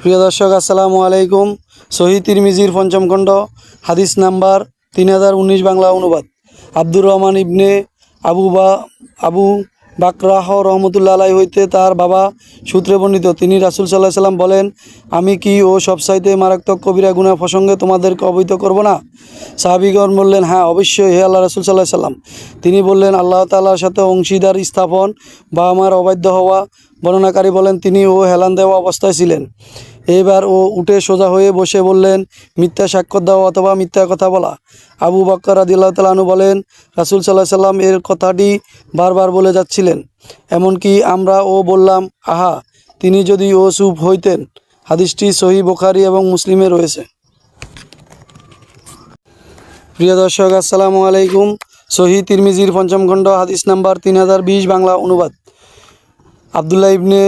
প্রিয় দর্শক, আসসালামু আলাইকুম। শহীদ তিরমিজির পঞ্চম খণ্ড, হাদিস নাম্বার তিন হাজার উনিশ বাংলা অনুবাদ। আব্দুর রহমান ইবনে আবু বা আবু বাকরাহ রহমতুল্লা আলাই হইতে তার বাবা সূত্রে বর্ণিত। তিনি রাসুল সাল্লাহ সাল্লাম বলেন, আমি কি ও সবসাইতে মারাত্মক কবিরা গুণা প্রসঙ্গে তোমাদেরকে অবহিত করব না? সাহাবিগণ বললেন হ্যাঁ অবশ্যই, হে আল্লাহ রাসুল সাল্লাহ সাল্লাম তিনি বললেন, আল্লাহ তাআলার সাথে অংশীদার স্থাপন বা আমার অবাধ্য হওয়া বর্ণনাকারী বলেন, তিনি ও হেলান দেওয়া অবস্থায় ছিলেন। এবার ও উঠে সোজা হয়ে বসে বললেন, মিথ্যা সাক্ষর দেওয়া অথবা মিথ্যা কথা বলা। আবু বাক্কর আদিল্লাহ তালানু বলেন, রাসুল সাল্লাহ সাল্লাম এর কথাটি বারবার বলে যাচ্ছিলেন। এমনকি আমরা ও বললাম, আহা, তিনি যদি ও চুপ হইতেন। হাদিসটি সহি বোখারি এবং মুসলিমে রয়েছে। প্রিয় দর্শক, আসসালামু আলাইকুম। সহি তিরমিজির পঞ্চম খণ্ড, হাদিস নাম্বার তিন হাজার বিশ, বাংলা অনুবাদ। আবদুল্লাহ ইবনে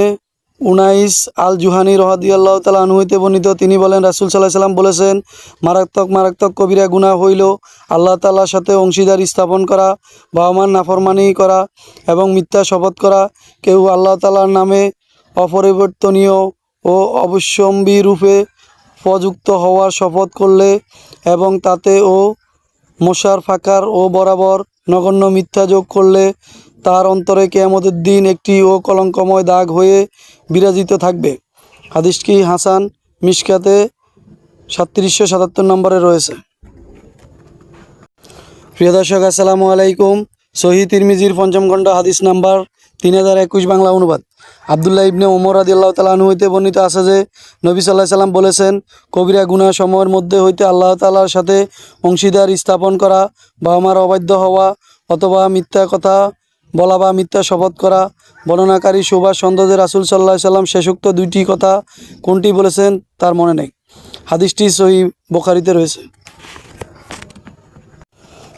উনাইস আল জুহানি রহাদিয়াল্লাহ তালা হইতে বর্ণিত। তিনি বলেন, রাসুল সাল্লাহ সাল্লাম বলেছেন, মারাত্মক মারাত্মক কবিরা গুণা হইল আল্লাহ তাল্লার সাথে অংশীদার স্থাপন করা বা নাফরমানি করা এবং মিথ্যা শপথ করা। কেউ আল্লাহ তালার নামে অপরিবর্তনীয় ও অবশ্যম্বী রূপে প্রযুক্ত হওয়ার শপথ করলে এবং তাতে ও মশার ফাঁকার ও বরাবর নগণ্য মিথ্যা যোগ করলে তার অন্তরে কেয়ামতের দিন একটি ও কলঙ্কময় দাগ হয়ে বিরাজিত থাকবে। হাদিসটি হাসান মিশকাতে সাতত্রিশশো সাতাত্তর নম্বরে রয়েছে। প্রিয় দর্শক, আসসালামু আলাইকুম। সহি তিরমিজির পঞ্চম খণ্ড, হাদিস নাম্বার তিন হাজার একুশ, বাংলা অনুবাদ। আবদুল্লাহ ইবনে ওমর আদি আল্লাহ তালাহু হইতে বর্ণিত আছে যে, নবী সাল্লাহ সাল্লাম বলেছেন, কবিরা গুণা সময়ের মধ্যে হইতে আল্লাহ তালার সাথে অংশীদার স্থাপন করা বা আমার অবাধ্য হওয়া অথবা মিথ্যা কথা বলা বা মিথ্যা শপথ করা, বর্ণনাকারী সুভাষ চন্দ্রদের রাসুল সাল্লাহ সাল্লাম শেষোক্ত দুইটি কথা কোনটি বলেছেন তার মনে নেই। হাদিসটি সহি বোখারিতে রয়েছে।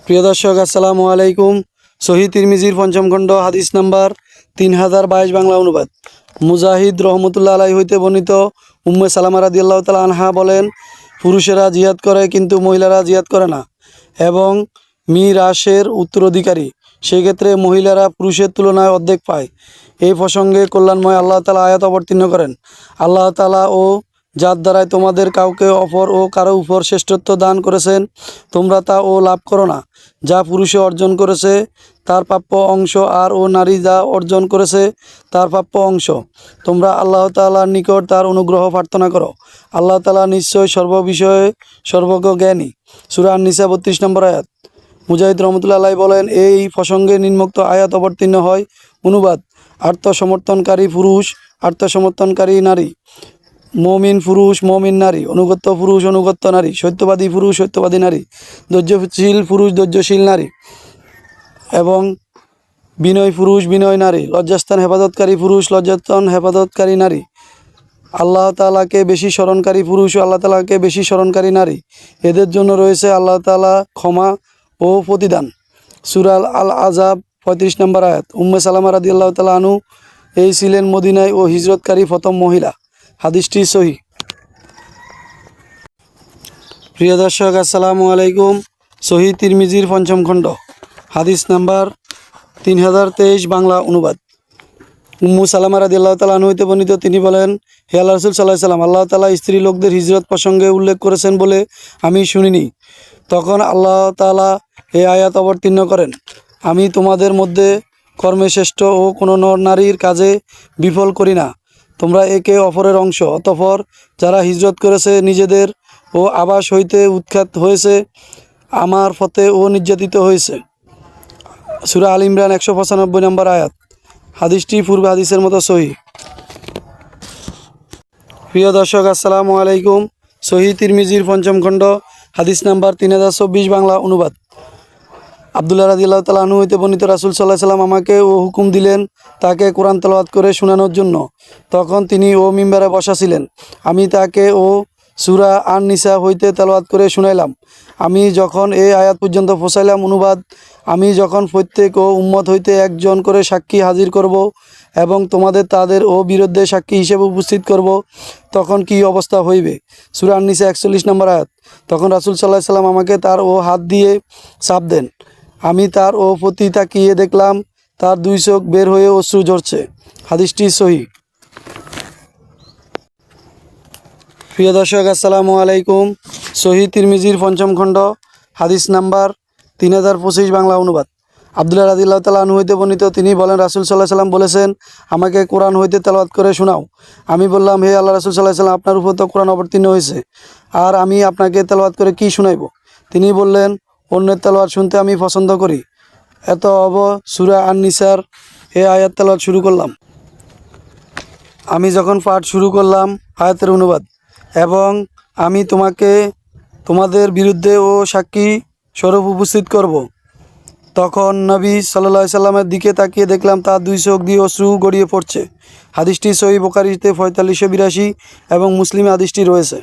প্রিয় দর্শক, আসসালামু আলাইকুম। সহি তিরমিজির পঞ্চম খণ্ড, হাদিস নাম্বার তিন হাজার বাইশ, বাংলা অনুবাদ। মুজাহিদ রহমতুল্লাহ আলাই হইতে বর্ণিত উম্মে সালামা রাদি আল্লাহ তালা আনহা বলেন, পুরুষেরা জিহাদ করে কিন্তু মহিলারা জিহাদ করে না। এবং মিরাসের উত্তরাধিকারী সেই ক্ষেত্রে মহিলারা পুরুষের তুলনায় অর্ধেক পায়। এই প্রসঙ্গে কল্যাণময় আল্লাহ তালা আয়াত অবতীর্ণ করেন। আল্লাহ তালা ও যার দ্বারাই তোমাদের কাউকে অপর ও কারও উপর শ্রেষ্ঠত্ব দান করেছেন, তোমরা তা ও লাভ করো না। যা পুরুষে অর্জন করেছে, তার প্রাপ্য অংশ আর ও নারী যা অর্জন করেছে, তার প্রাপ্য অংশ। তোমরা আল্লাহ তাআলার নিকট তার অনুগ্রহ প্রার্থনা করো। আল্লাহ তালা নিশ্চয় সর্ববিষয়ে সর্বজ্ঞ জ্ঞানী। সুরা নিসা বত্রিশ নম্বর আয়াত। মুজাহিদ রহমতুল্লাহ আলাই বলেন, এই প্রসঙ্গে নিম্নোক্ত আয়াত অবতীর্ণ হয় অনুবাদ, আত্মসমর্থনকারী পুরুষ, আত্মসমর্থনকারী নারী, মমিন পুরুষ, মমিন নারী, অনুগত্য পুরুষ, অনুগত্য নারী, সত্যবাদী পুরুষ, সত্যবাদী নারী, ধৈর্যশীল পুরুষ, ধৈর্যশীল নারী এবং বিনয় পুরুষ, বিনয় নারী, লজ্জাস্থান হেফাজতকারী পুরুষ, লজ্জাস্থান হেফাজতকারী নারী। আল্লাহ তালাকে বেশি স্মরণকারী পুরুষ ও আল্লাহ তালাকে বেশি স্মরণকারী নারী। এদের জন্য রয়েছে আল্লাহ তালা ক্ষমা ও প্রতিদান। সুরাল আল আজাব পঁয়ত্রিশ নম্বর আয়াত। উম্মে সালামা রাদি আল্লাহ তালা আনু এই ছিলেন মদিনায় ও হিজরতকারী প্রথম মহিলা। হাদিসটি সহি। প্রিয় দর্শক, আসসালামু আলাইকুম। সহি তিরমিজির পঞ্চম খণ্ড। হাদিস নাম্বার তিন হাজার তেইশ, বাংলা অনুবাদ। উম্মু সালামা রাদি আল্লাহ তালা হইতে বর্ণিত, তিনি বলেন, হে আল্লাহ রসুল সাল্লাহ সাল্লাম আল্লাহ তালা স্ত্রী লোকদের হিজরত প্রসঙ্গে উল্লেখ করেছেন বলে আমি শুনিনি। তখন আল্লাহ তালা এই আয়াত অবতীর্ণ করেন, আমি তোমাদের মধ্যে কর্মে শ্রেষ্ঠ ও কোনো নর নারীর কাজে বিফল করি না। তোমরা একে অপরের অংশ, অতঃপর যারা হিজরত করেছে নিজেদের ও আবাস হইতে উৎখাত হয়েছে, আমার ফতে ও নির্যাতিত হয়েছে। সুরা আল ইমরান একশো পঁচানব্বই নম্বর আয়াত। হাদিসটি পূর্বে হাদিসের মতো সহি। প্রিয় দর্শক, আসসালামু আলাইকুম। সহি তিরমিজির পঞ্চম খণ্ড, হাদিস নাম্বার তিন হাজার চব্বিশ বাংলা অনুবাদ। আবদুল্লাহ রাদিল্লাহ তালা হইতে বর্ণিত রাসুল সাল্লাহ সাল্লাম আমাকে ও হুকুম দিলেন তাকে কোরআন তেলাওয়াত করে শোনানোর জন্য। তখন তিনি ও মিম্বারে বসা ছিলেন। আমি তাকে ও সুরা আন নিসা হইতে তেলাওয়াত করে শুনাইলাম। আমি যখন এই আয়াত পর্যন্ত পৌঁছাইলাম, অনুবাদ আমি যখন প্রত্যেক ও উম্মত হইতে একজন করে সাক্ষী হাজির করব এবং তোমাদের তাদের ও বিরুদ্ধে সাক্ষী হিসেবে উপস্থিত করব, তখন কি অবস্থা হইবে? সুরা আন নিসা একচল্লিশ নম্বর আয়াত। তখন রাসুল সাল্লাহ সাল্লাম আমাকে তার ও হাত দিয়ে চাপ দেন। আমি তার ও প্রতি তাকিয়ে দেখলাম, তার দুই চোখ বের হয়ে অশ্রু ঝরছে। হাদিসটি সহি। প্রিয় দর্শক, আসসালামু আলাইকুম। শহীদ তিরমিজির পঞ্চম খণ্ড, হাদিস নাম্বার তিন হাজার পঁচিশ বাংলা অনুবাদ। আবদুল্লাহ রাদিল্লাহ তালা আনু হইতে বর্ণিত, তিনি বলেন, রাসুল সাল্লাহ সাল্লাম বলেছেন, আমাকে কোরআন হইতে তেলাওয়াত করে শোনাও। আমি বললাম, হে আল্লাহ রাসুল সাল্লাহ সাল্লাম আপনার উপর তো কোরআন অবতীর্ণ হয়েছে, আর আমি আপনাকে তেলাওয়াত করে কি শোনাইব? তিনি বললেন, অন্যের তেলাওয়াত শুনতে আমি পছন্দ করি। এত অব সুরা আন নিসার এ আয়াত তেলাওয়াত শুরু করলাম। আমি যখন পাঠ শুরু করলাম আয়াতের অনুবাদ, এবং আমি তোমাকে, তোমাদের বিরুদ্ধে ও সাক্ষী স্বরূপ উপস্থিত করব। তখন নবী সাল্লা সাল্লামের দিকে তাকিয়ে দেখলাম, তার দুই চোখ দিয়ে অশ্রু গড়িয়ে পড়ছে হাদিসটি সহি বোকারিতে পঁয়তাল্লিশশো বিরাশি এবং মুসলিম হাদিসটি রয়েছে